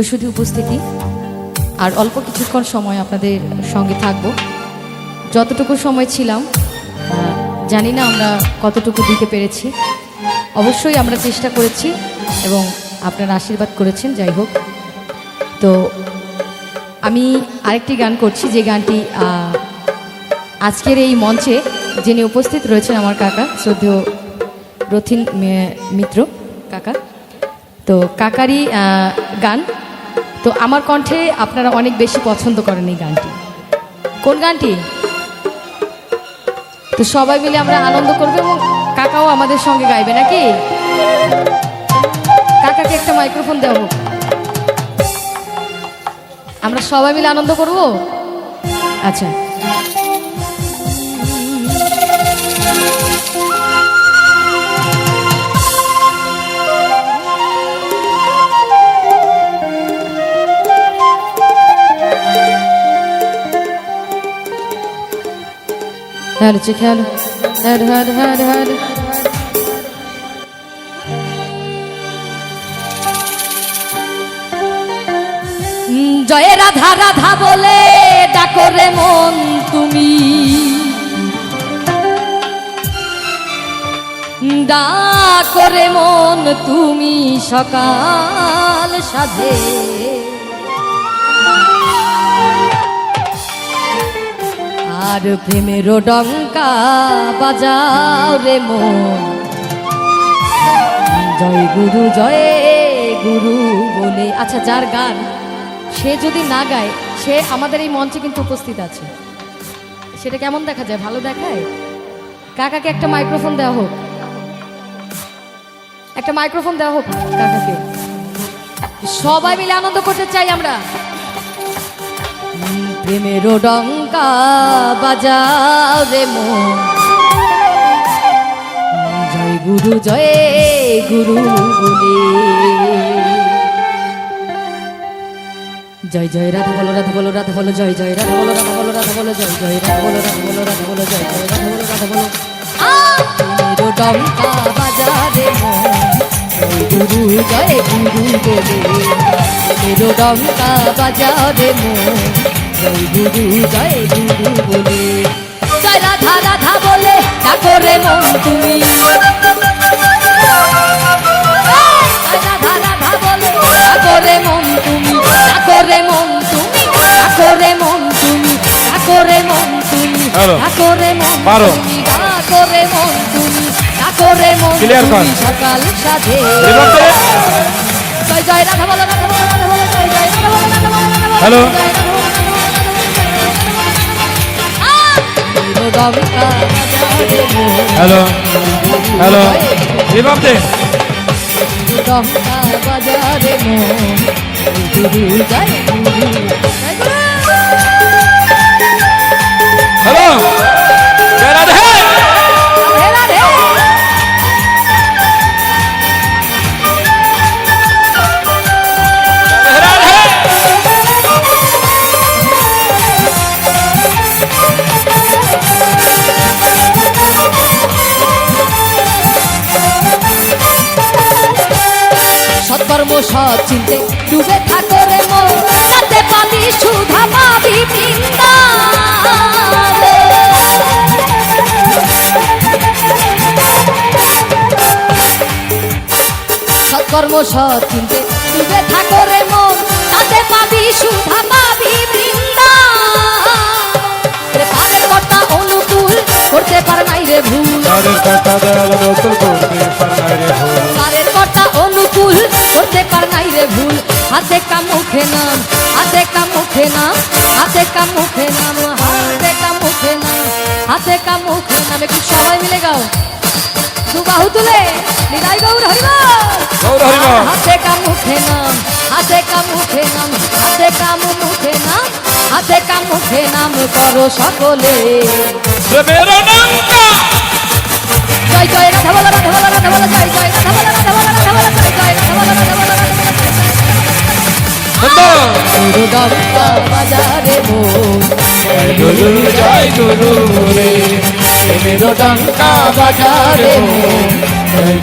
তো শুধু উপস্থিতি, আর অল্প কিছুক্ষণ সময় আপনাদের সঙ্গে থাকব। যতটুকু সময় ছিলাম জানি না আমরা কতটুকু দিতে পেরেছি। অবশ্যই আমরা চেষ্টা করেছি এবং আপনারা আশীর্বাদ করেছেন, যাই হোক। তো আমি আরেকটি গান করছি, যে গানটি আজকের এই মঞ্চে যিনি উপস্থিত রয়েছেন আমার কাকা, শ্রদ্ধেয় রথিন মিত্র কাকা। তো কাকারই গান তো আমার কণ্ঠে আপনারা অনেক বেশি পছন্দ করেন এই গানটি। কোন গানটি? তো সবাই মিলে আমরা আনন্দ করব এবং কাকাও আমাদের সঙ্গে গাইবে নাকি? কাকাকে একটা মাইক্রোফোন হোক। আমরা সবাই মিলে আনন্দ করব? আচ্ছা। খেয়াল হ্যাঁ হ্যাঁ হ্যাঁ হ্যাঁ উম, জয় রাধা রাধা বলে ডাকরে মন তুমি ডাকরে মন তুমি সকাল সাধে আর প্রেমের ডঙ্কা বাজাও রে মন। জয় গুরু জয় গুরু বলে। আচ্ছা যার গান সে যদি না গায়, সে আমাদের এই মঞ্চে কিন্তু উপস্থিত আছে। সেটা কেমন দেখা যায়? ভালো দেখায়? কাকাকে একটা মাইক্রোফোন দেওয়া হোক। একটা মাইক্রোফোন দেওয়া হোক কাকাকে। সবাই মিলে আনন্দ করতে চাই আমরা। প্রেমের ডঙ্কা বাজাও রে মন জয় গুরু জয় গুরু বলে জয় জয় রাধা বলো রাধা বলো রাধা বলো জয় জয় রাধা বলো রাধা বলো রাধা বলো জয় জয় রাধা বলো রাধা বলো রাধা বলো জয় জয় রাধা বলো রাধা বলো মেরো ডঙ্কা বাজারে মন জয় গুরু জয় গুরু বলে মেরো ডঙ্কা বাজারে মন জয় গুরু জয় গুরু বলে জয় রাধা রাধা বলে ডাকরে মন তুমি রাধা রাধা বলে ডাকরে মন তুমি ডাকরে মন তুমি ডাকরে মন তুমি ডাকরে মন তুমি হ্যালো। ডাকরে মন পারো। তুমি ডাকরে মন তুমি ডাকরে মন Clear কর। সকাল সাধে জয় জয় রাধা বলো রাধা বলো রাধা বলো জয় জয় রাধা বলো রাধা বলো হ্যালো। হ্যালো হ্যালো রিভাব দে বাজারে। হ্যালো চিনতে ডুবে থাকো রে তাতে পাবি সুধা পাবি। সৎকর্ম সৎ চিনতে ডুবে থাকো রে তাতে পাবি সুধা পাবি কর্তা, অনুকূল করতে পারে নাই রে ভুল। হাতে কাম মুখে নাম হাতে কাম মুখে নাম হাতে কাম মুখে নাম হাতে কাম মুখে নাম হাতে কাম মুখে নাম একটু সবাই মিলে গাও দু বাহু তুলে নিদাই গৌর হরিবল গৌর হরিবল। হাতে কাম মুখে নাম হাতে কাম মুখে নাম হাতে কাম মুখে নাম হাতে কাম মুখে নাম করো সকলে জয় জয় রাধা বলো রাধা বলো রাধা বলো জয় জয় রাধা বলো রাধা বলো রাধা বলো জয় জয় রাধা বলো রাধা বলো গুরু ডঙ্কা বাজারে গুরু জয় গুরু রে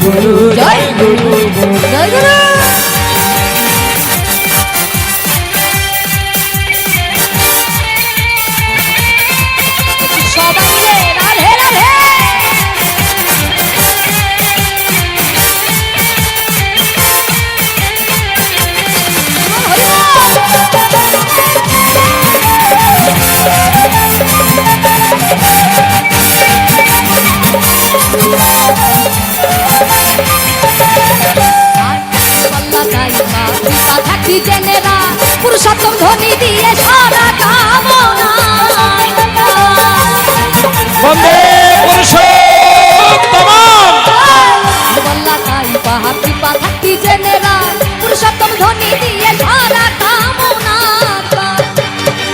গুরু জয় গুরু জয় গুরু ধ্বনি দিয়ে সারা কামনা বন্দে পুরুষোত্তম। বল্লা কাই পাহাড়ি পাহাড়ি জেনেরা পুরুষোত্তম ধ্বনি দিয়ে সারা কামনা।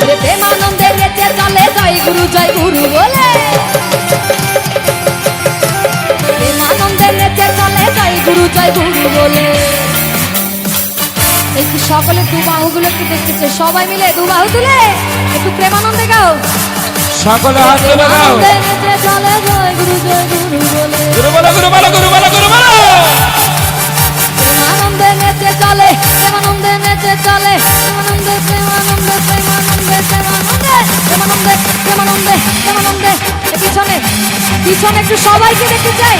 রে প্রেমানন্দে নেচে চলে জয় গুরু জয় গুরু বলে। প্রেমানন্দে নেচে চলে জয় গুরু জয় গুরু বলে। সকলে দু বাহুগুলো একটু দেখতে চাই সবাই মিলে দু বাহু তুলে একটু প্রেমানন্দে গাও। সকলে হাত তুলে নেচে চলে জয় গুরু জয় গুরু বলে। গুরু বলো গুরু বলো গুরু বলো গুরু বলো। প্রেমানন্দে নেচে চলে প্রেমানন্দে নেচে চলে প্রেমানন্দে প্রেমানন্দে প্রেমানন্দে প্রেমানন্দে প্রেমানন্দে প্রেমানন্দে প্রেমানন্দে। পিছনে পিছনে একটু সবাইকে দেখতে চাই।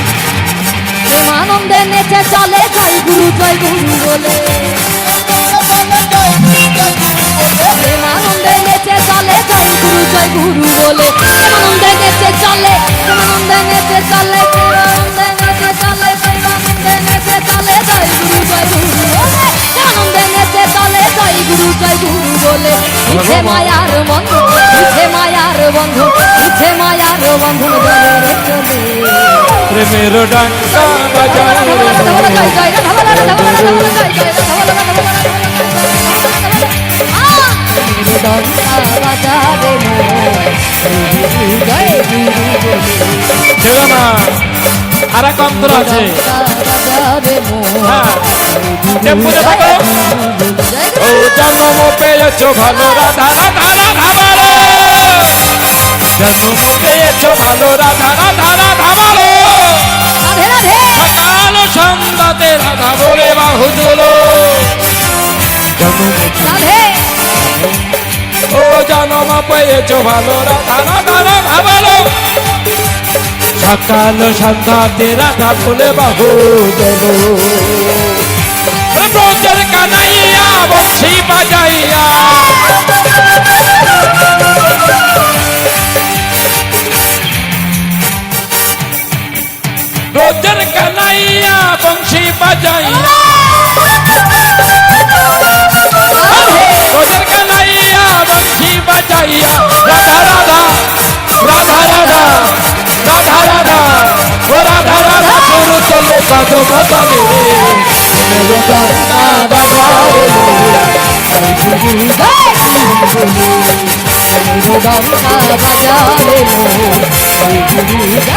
প্রেমানন্দে নেচে চলে জয় গুরু জয় গুরু বলে। প্রেমানন্দে নেচে চলে জয় গুরু জয় গুরু বলে প্রেমানন্দে নেচে চলে প্রেমানন্দে নেচে চলে প্রেমানন্দে নেচে চলে প্রেমানন্দে নেচে চলে জয় গুরু জয় গুরু বলে প্রেমানন্দে নেচে চলে জয় গুরু জয় গুরু বলে মিছে মায়ার বন্ধন মিছে মায়ার বন্ধন মিছে মায়ার বন্ধন জলে চলে প্রেমের জয় জয় অন্তর আছে। হ্যাঁ জন্ম পেয়েছ ভালো রাধা। ও জন্ম পেয়েছ ভালো রাধা সকাল সন্ধ্যাতে রাধা বলে বাহু তোলো ব্রজের কানাইয়া, বংশী বাজাইয়া। ব্রজের কানাইয়া, বংশী বাজাইয়া। চলে কত বদলে ডঙ্কা বাজারে মোর জয় গুরু জয় জয়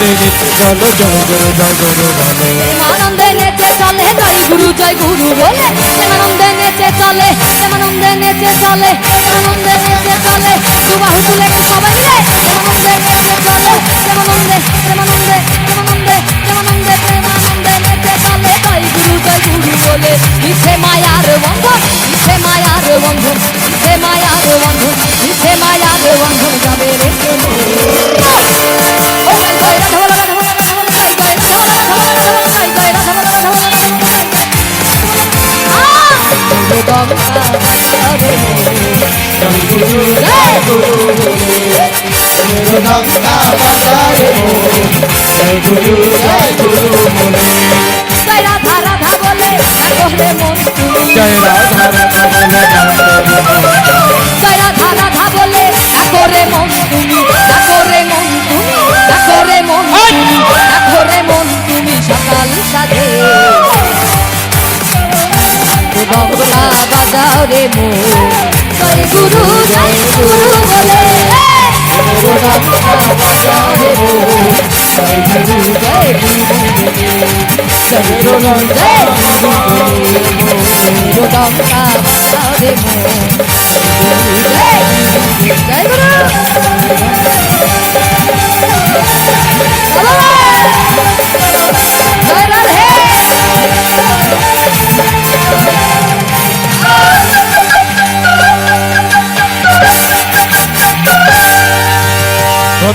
চলো জয় গুরু জয় গুরু বলে প্রেমানন্দে নেচে চলে জয় গুরু জয় গুরু বলে। প্রেমানন্দে নেচে চলে প্রেমানন্দে নেচে চলে প্রেমানন্দে নেচে চলে দুবাহু তুলে একটু সবাই মিলে প্রেমানন্দে নেচে চলে প্রেমানন্দে প্রেমানন্দে প্রেমানন্দে প্রেমানন্দে প্রেমানন্দে নেচে চলে জয় গুরু জয় গুরু বলে। মিছে মায়ার বন্ধন মিছে মায়ার বন্ধন মিছে মায়ার বন্ধন জয় রাধা রাধা বলে রাধে মন জয় রাধা রাধা বলে জয় রাধা রাধা বলে ডাকো মন তুমি ডাকো মন তুমি ডাকো মন তুমি ডাকো মন তুমি সকাল সাধে বাংলা বাজাও রে মো জয় গুরু জয় গুরু বলে বাংলা বাজাও রে জয় গুরু জয় রে মো জয় জয় গুরু